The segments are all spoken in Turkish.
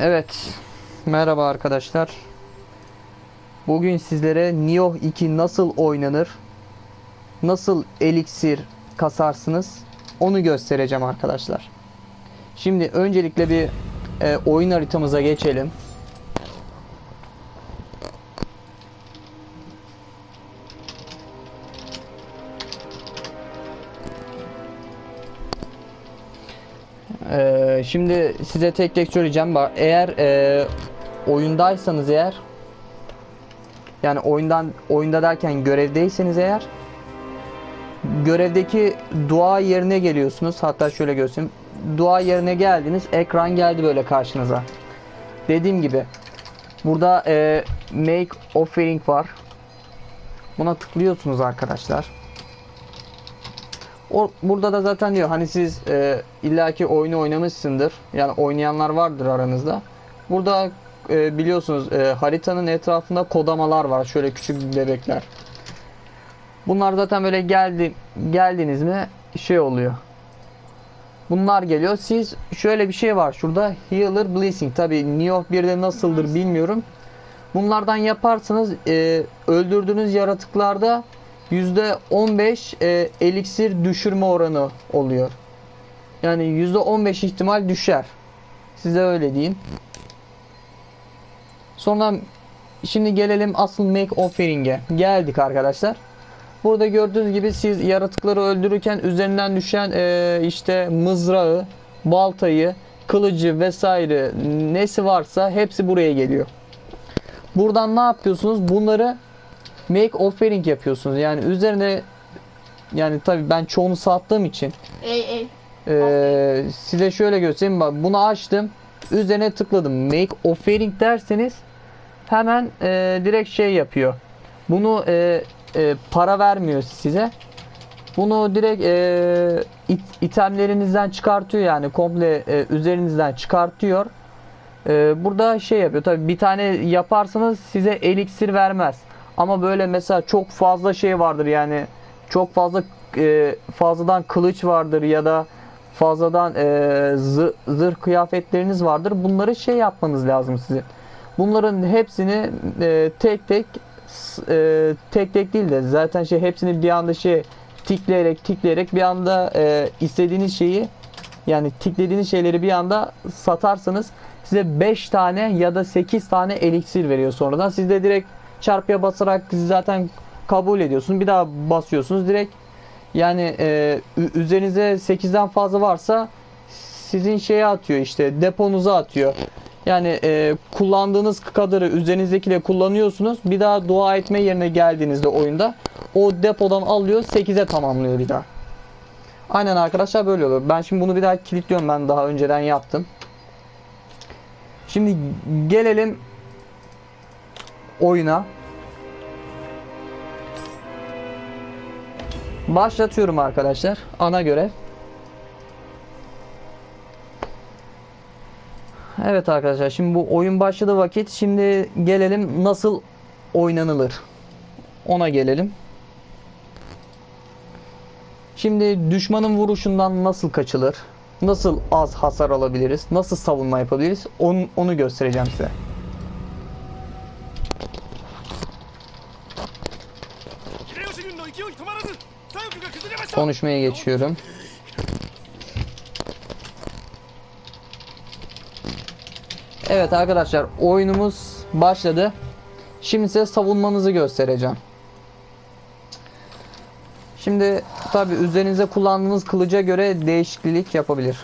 Evet. Merhaba arkadaşlar. Bugün sizlere Nioh 2 nasıl oynanır, nasıl eliksir kasarsınız onu göstereceğim arkadaşlar. Şimdi öncelikle bir e, oyun haritamıza geçelim. Ee, şimdi size tek tek söyleyeceğim. Bak, eğer e, oyundaysanız eğer yani oyundan oyunda derken görevdeyseniz eğer görevdeki dua yerine geliyorsunuz. Hatta şöyle göstereyim. Dua yerine geldiniz. Ekran geldi böyle karşınıza. Dediğim gibi burada e, make offering var. Buna tıklıyorsunuz arkadaşlar. O, burada da zaten diyor hani siz e, illaki oyunu oynamışsındır. Yani oynayanlar vardır aranızda. Burada e, biliyorsunuz e, haritanın etrafında kodamalar var. Şöyle küçük bebekler. Bunlar zaten böyle geldi geldiniz mi şey oluyor. Bunlar geliyor. Siz şöyle bir şey var şurada Healer Blessing. Tabi Nioh 1'de nasıldır bilmiyorum. Bunlardan yaparsanız e, öldürdüğünüz yaratıklarda %15 e, eliksir düşürme oranı oluyor. Yani %15 ihtimal düşer. Size öyle diyeyim. Sonra şimdi gelelim asıl make offering'e. Geldik arkadaşlar. Burada gördüğünüz gibi siz yaratıkları öldürürken üzerinden düşen e, işte mızrağı, baltayı, kılıcı vesaire nesi varsa hepsi buraya geliyor. Buradan ne yapıyorsunuz? Bunları make offering yapıyorsunuz. Yani üzerine yani tabi ben çoğunu sattığım için Ey ey. ee, size şöyle göstereyim. Bak bunu açtım. Üzerine tıkladım. Make offering derseniz hemen e, direkt şey yapıyor. Bunu e, e, para vermiyor size. Bunu direkt e, it, itemlerinizden çıkartıyor yani komple e, üzerinizden çıkartıyor. E, burada şey yapıyor. Tabi bir tane yaparsanız size eliksir vermez. Ama böyle mesela çok fazla şey vardır yani çok fazla e, fazladan kılıç vardır ya da fazladan e, zı- zırh kıyafetleriniz vardır. Bunları şey yapmanız lazım sizin. Bunların hepsini e, tek tek e, tek tek değil de zaten şey hepsini bir anda şey tikleyerek tikleyerek bir anda e, istediğiniz şeyi yani tiklediğiniz şeyleri bir anda satarsanız size 5 tane ya da 8 tane eliksir veriyor sonradan. Siz de direkt çarpıya basarak zaten kabul ediyorsunuz. Bir daha basıyorsunuz direkt yani e, üzerinize 8'den fazla varsa sizin şeye atıyor işte deponuza atıyor. Yani e, kullandığınız kadarı üzerinizdekiyle kullanıyorsunuz. Bir daha dua etme yerine geldiğinizde oyunda o depodan alıyor 8'e tamamlıyor bir daha. Aynen arkadaşlar böyle oluyor. Ben şimdi bunu bir daha kilitliyorum ben daha önceden yaptım. Şimdi gelelim oyuna. Başlatıyorum arkadaşlar. Ana görev. Evet arkadaşlar şimdi bu oyun başladı vakit. Şimdi gelelim nasıl oynanılır. Ona gelelim. Şimdi düşmanın vuruşundan nasıl kaçılır? Nasıl az hasar alabiliriz? Nasıl savunma yapabiliriz? Onu, onu göstereceğim size. Konuşmaya geçiyorum. Evet arkadaşlar oyunumuz başladı. Şimdi size savunmanızı göstereceğim. Şimdi tabi üzerinize kullandığınız kılıca göre değişiklik yapabilir.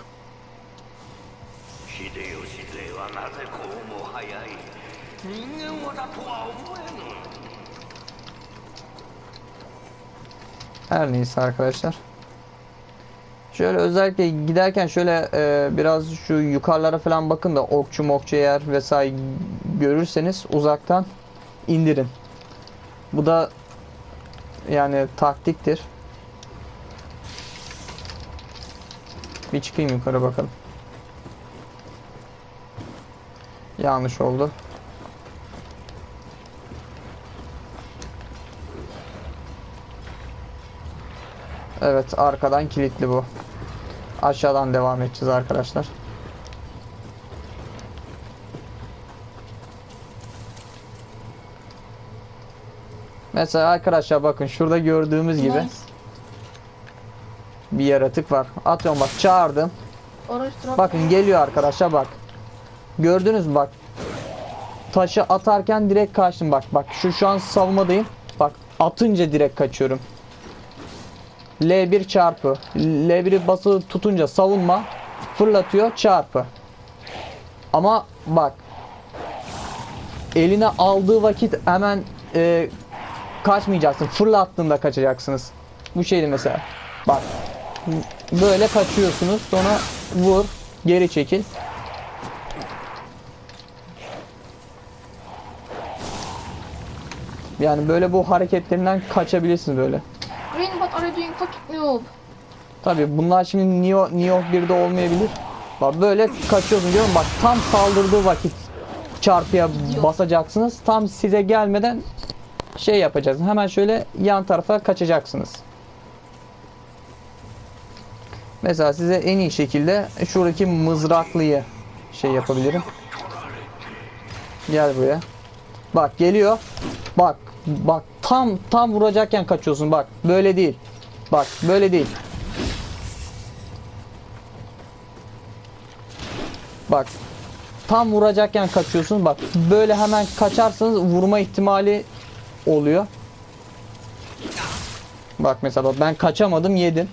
Her neyse arkadaşlar. Şöyle özellikle giderken şöyle e, biraz şu yukarılara falan bakın da okçu mokçu yer vesaire görürseniz uzaktan indirin. Bu da yani taktiktir. Bir çıkayım yukarı bakalım. Yanlış oldu. Evet arkadan kilitli bu. Aşağıdan devam edeceğiz arkadaşlar. Mesela arkadaşlar bakın şurada gördüğümüz gibi nice. bir yaratık var. Atıyorum bak çağırdım. Bakın geliyor arkadaşlar bak. Gördünüz mü bak. Taşı atarken direkt kaçtım bak bak şu şu an savunmadayım. Bak atınca direkt kaçıyorum. L1 çarpı. L1'i basılı tutunca savunma. Fırlatıyor çarpı. Ama bak. Eline aldığı vakit hemen e, kaçmayacaksın. Fırlattığında kaçacaksınız. Bu şeydi mesela. Bak. Böyle kaçıyorsunuz. Sonra vur. Geri çekil. Yani böyle bu hareketlerinden kaçabilirsiniz böyle. Are you doing fucking noob? Tabi bunlar şimdi Neo, Neo 1'de olmayabilir. Bak böyle kaçıyorsun diyorum bak tam saldırdığı vakit çarpıya basacaksınız. Tam size gelmeden şey yapacaksınız. Hemen şöyle yan tarafa kaçacaksınız. Mesela size en iyi şekilde şuradaki mızraklıyı şey yapabilirim. Gel buraya. Bak geliyor. Bak bak tam tam vuracakken kaçıyorsun bak. Böyle değil. Bak böyle değil. Bak tam vuracakken kaçıyorsun bak böyle hemen kaçarsanız vurma ihtimali oluyor. Bak mesela ben kaçamadım yedim.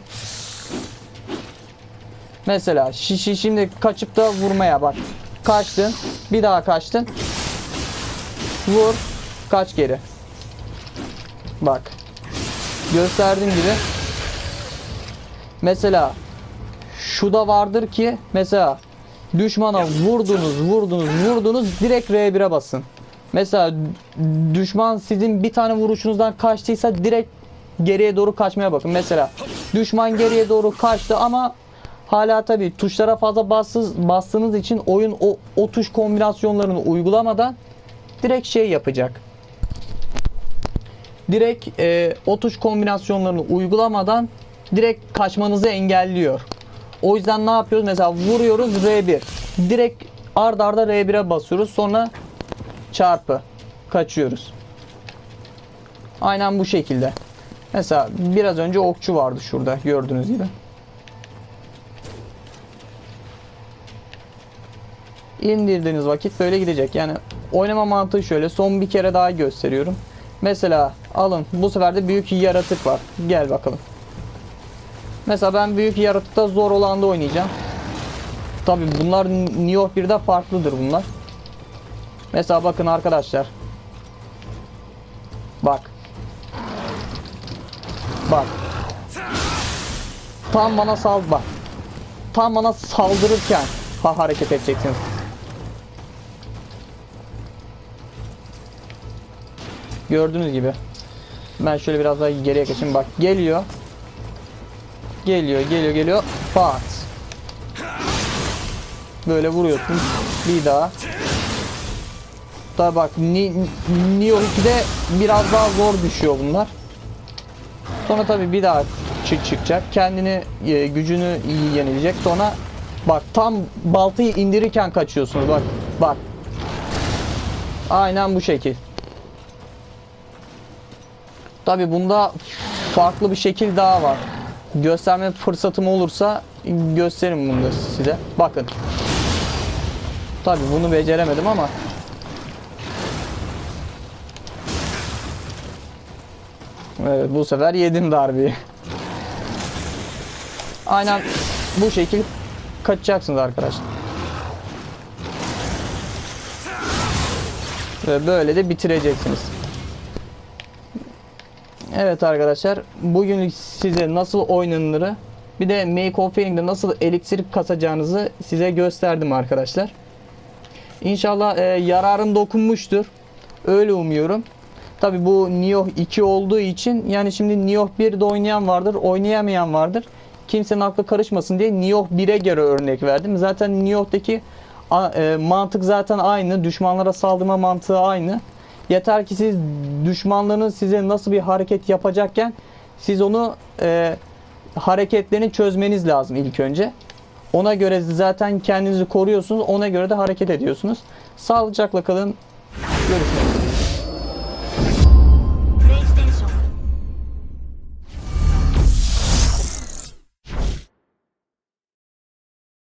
Mesela şişi şimdi kaçıp da vurmaya bak. Kaçtın. Bir daha kaçtın. Vur. Kaç geri. Bak. Gösterdiğim gibi. Mesela şu da vardır ki mesela düşmana vurdunuz vurdunuz vurdunuz direkt R1'e basın. Mesela düşman sizin bir tane vuruşunuzdan kaçtıysa direkt geriye doğru kaçmaya bakın. Mesela düşman geriye doğru kaçtı ama hala tabi tuşlara fazla bassız, bastığınız için oyun o, o tuş kombinasyonlarını uygulamadan direkt şey yapacak. Direkt e, o tuş kombinasyonlarını uygulamadan direkt kaçmanızı engelliyor. O yüzden ne yapıyoruz? Mesela vuruyoruz R1. Direkt ard arda R1'e basıyoruz. Sonra çarpı kaçıyoruz. Aynen bu şekilde. Mesela biraz önce okçu vardı şurada gördüğünüz gibi. İndirdiğiniz vakit böyle gidecek. Yani oynama mantığı şöyle. Son bir kere daha gösteriyorum. Mesela alın bu sefer de büyük yaratık var. Gel bakalım. Mesela ben büyük yaratıkta zor olanda oynayacağım. Tabi bunlar New York 1'de farklıdır bunlar. Mesela bakın arkadaşlar. Bak. Bak. Tam bana sal bak. Tam bana saldırırken ha hareket edeceksiniz. Gördüğünüz gibi. Ben şöyle biraz daha geriye kaçayım. Bak geliyor. Geliyor, geliyor, geliyor. Pat. Böyle vuruyorsun. Bir daha. Tabi bak Neo 2'de biraz daha zor düşüyor bunlar. Sonra tabi bir daha çık çıkacak. Kendini e, gücünü iyi yenilecek. Sonra bak tam baltayı indirirken kaçıyorsunuz. Bak bak. Aynen bu şekil. Tabi bunda farklı bir şekil daha var. Gösterme fırsatım olursa gösteririm bunu size. Bakın. Tabi bunu beceremedim ama Evet bu sefer yedim darbeyi. Aynen bu şekil kaçacaksınız arkadaşlar. Ve böyle de bitireceksiniz. Evet arkadaşlar bugün size nasıl oynanırı bir de Make of Failing'de nasıl eliksir kasacağınızı size gösterdim arkadaşlar. İnşallah e, yararım dokunmuştur. Öyle umuyorum. Tabi bu Nioh 2 olduğu için yani şimdi Nioh 1'de oynayan vardır, oynayamayan vardır. Kimsenin aklı karışmasın diye Nioh 1'e göre örnek verdim. Zaten Nioh'taki a- e, mantık zaten aynı. Düşmanlara saldırma mantığı aynı. Yeter ki siz düşmanlarınız size nasıl bir hareket yapacakken siz onu e, hareketlerini çözmeniz lazım ilk önce. Ona göre zaten kendinizi koruyorsunuz. Ona göre de hareket ediyorsunuz. Sağlıcakla kalın. Görüşmek üzere.